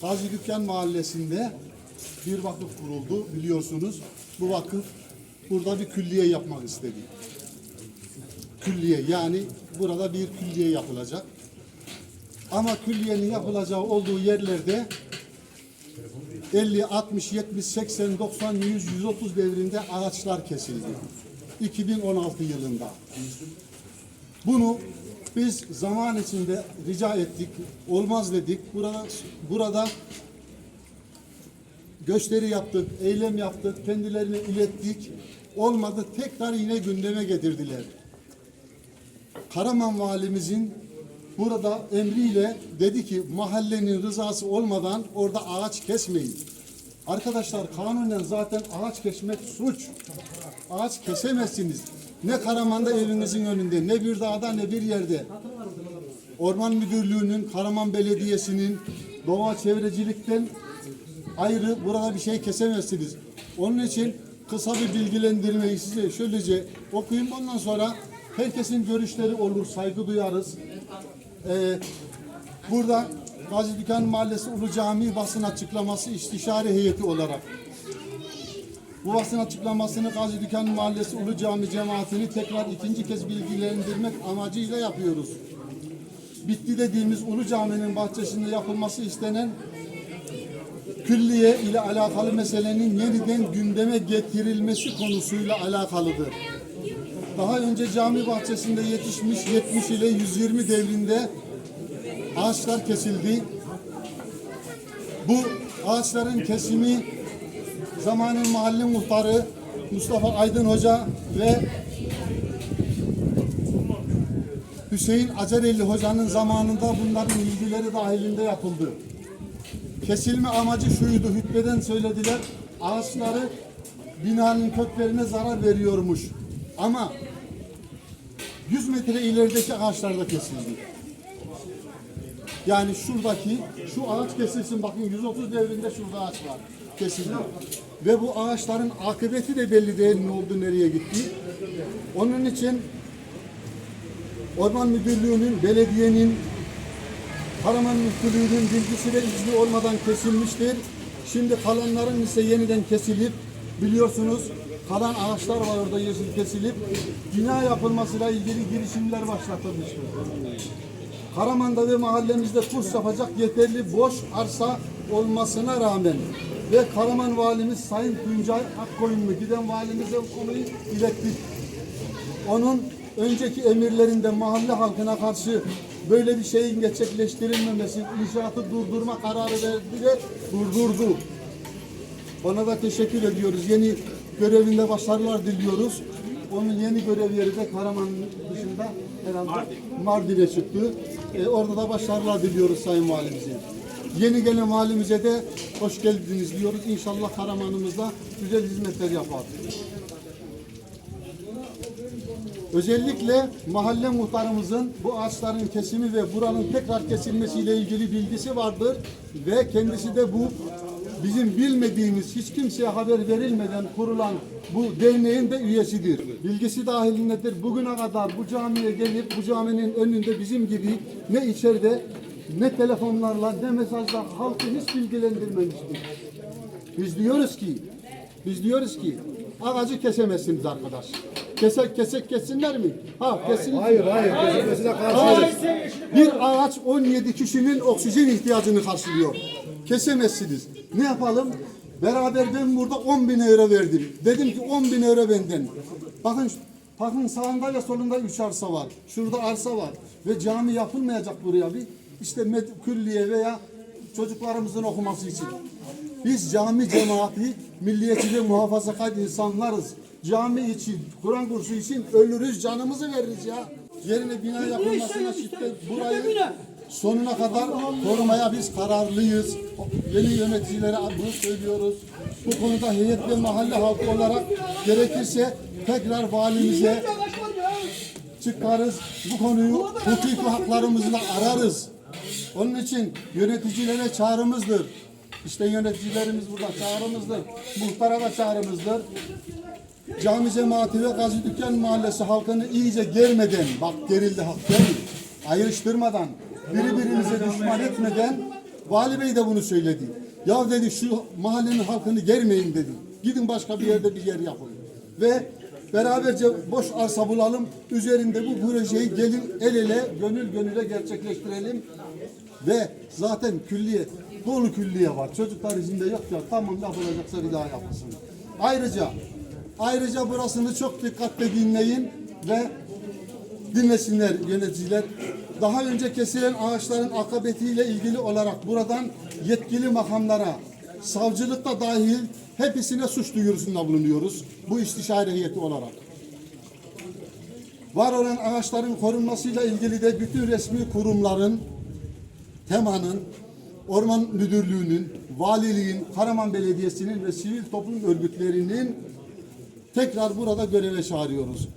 Gazi Dükkan Mahallesi'nde bir vakıf kuruldu biliyorsunuz. Bu vakıf burada bir külliye yapmak istedi. Külliye yani burada bir külliye yapılacak. Ama külliyenin yapılacağı olduğu yerlerde 50, 60, 70, 80, 90, 100, 130 devrinde ağaçlar kesildi. 2016 yılında. Bunu biz zaman içinde rica ettik. Olmaz dedik. Burada burada gösteri yaptık, eylem yaptık, kendilerine ilettik. Olmadı tekrar yine gündeme getirdiler. Karaman valimizin burada emriyle dedi ki mahallenin rızası olmadan orada ağaç kesmeyin. Arkadaşlar kanunen zaten ağaç kesmek suç. Ağaç kesemezsiniz. Ne Karaman'da evinizin önünde, ne bir dağda ne bir yerde. Orman Müdürlüğü'nün, Karaman Belediyesi'nin doğa çevrecilikten ayrı burada bir şey kesemezsiniz. Onun için kısa bir bilgilendirmeyi size şöylece okuyayım. Ondan sonra herkesin görüşleri olur, saygı duyarız. Ee, burada Gazi Dükkan Mahallesi Ulu Camii basın açıklaması istişare heyeti olarak bu basın açıklamasını Gazi Dükkan Mahallesi Ulu Cami cemaatini tekrar ikinci kez bilgilendirmek amacıyla yapıyoruz. Bitti dediğimiz Ulu Cami'nin bahçesinde yapılması istenen külliye ile alakalı meselenin yeniden gündeme getirilmesi konusuyla alakalıdır. Daha önce cami bahçesinde yetişmiş 70 ile 120 devrinde ağaçlar kesildi. Bu ağaçların kesimi zamanın mahalle muhtarı Mustafa Aydın Hoca ve Hüseyin Acerelli Hoca'nın zamanında bunların bilgileri dahilinde yapıldı. Kesilme amacı şuydu, hutbeden söylediler. Ağaçları binanın köklerine zarar veriyormuş. Ama 100 metre ilerideki ağaçlar da kesildi. Yani şuradaki, şu ağaç kesilsin bakın 130 devrinde şurada ağaç var kesildi. Ve bu ağaçların akıbeti de belli değil ne oldu, nereye gitti. Onun için Orman Müdürlüğü'nün, belediyenin, Karaman Müftülüğü'nün bilgisi ve izni olmadan kesilmiştir. Şimdi kalanların ise yeniden kesilip biliyorsunuz kalan ağaçlar var orada yeşil kesilip bina yapılmasıyla ilgili girişimler başlatılmıştır. Karaman'da ve mahallemizde kurs yapacak yeterli boş arsa olmasına rağmen ve Karaman Valimiz Sayın Tuncay Akkoyunlu giden valimize bu konuyu ilettik. Onun önceki emirlerinde mahalle halkına karşı böyle bir şeyin gerçekleştirilmemesi, inşaatı durdurma kararı verdi ve durdurdu. Ona da teşekkür ediyoruz. Yeni görevinde başarılar diliyoruz. Onun yeni görev yeri de Karaman dışında herhalde Mardin'e çıktı. Ee, orada da başarılar diliyoruz Sayın Valimize. Yeni gelen valimize de hoş geldiniz diyoruz. İnşallah Karaman'ımızda güzel hizmetler yapar. Özellikle mahalle muhtarımızın bu ağaçların kesimi ve buranın tekrar kesilmesiyle ilgili bilgisi vardır ve kendisi de bu bizim bilmediğimiz hiç kimseye haber verilmeden kurulan bu derneğin de üyesidir. Bilgisi dahilindedir. Bugüne kadar bu camiye gelip bu caminin önünde bizim gibi ne içeride ne telefonlarla ne mesajla halkı hiç bilgilendirmemiştir. Biz diyoruz ki biz diyoruz ki ağacı kesemezsiniz arkadaş. Kesek kesek kessinler mi? Ha kesin. Hayır hayır. Kesilmesine karşıyız. Bir ağaç 17 kişinin oksijen ihtiyacını karşılıyor. Kesemezsiniz. Ne yapalım? Beraber ben burada 10 bin euro verdim. Dedim ki 10 bin euro benden. Bakın bakın sağında ve solunda üç arsa var. Şurada arsa var. Ve cami yapılmayacak buraya bir. İşte külliye veya çocuklarımızın okuması için. Biz cami cemaati milliyetçi ve muhafazakar insanlarız. Cami için, Kur'an kursu için ölürüz, canımızı veririz ya. Yerine bina yapılmasına şiddet burayı sonuna kadar korumaya biz kararlıyız. Yeni yöneticilere bunu söylüyoruz. Bu konuda heyet ve mahalle halkı olarak gerekirse tekrar valimize çıkarız. Bu konuyu hukuki haklarımızla ararız. Onun için yöneticilere çağrımızdır. İşte yöneticilerimiz burada çağrımızdır. Muhtara da çağrımızdır. Cami cemaati ve Gazi Dükkan Mahallesi halkını iyice germeden, bak gerildi halk değil, ayrıştırmadan, birbirimize düşman etmeden Vali Bey de bunu söyledi. Ya dedi şu mahallenin halkını germeyin dedi. Gidin başka bir yerde bir yer yapın. Ve beraberce boş arsa bulalım. Üzerinde bu projeyi gelin el ele, gönül gönüle gerçekleştirelim. Ve zaten külliye, dolu külliye var. Çocuklar izinde yok ya tamam yapılacaksa bir daha yapılsın. Ayrıca ayrıca burasını çok dikkatle dinleyin ve dinlesinler yöneticiler. Daha önce kesilen ağaçların akıbetiyle ilgili olarak buradan yetkili makamlara, savcılıkta dahil hepsine suç duyurusunda bulunuyoruz. Bu istişare heyeti olarak. Var olan ağaçların korunmasıyla ilgili de bütün resmi kurumların, TEMA'nın, Orman Müdürlüğü'nün, Valiliğin, Karaman Belediyesi'nin ve sivil toplum örgütlerinin tekrar burada göreve çağırıyoruz.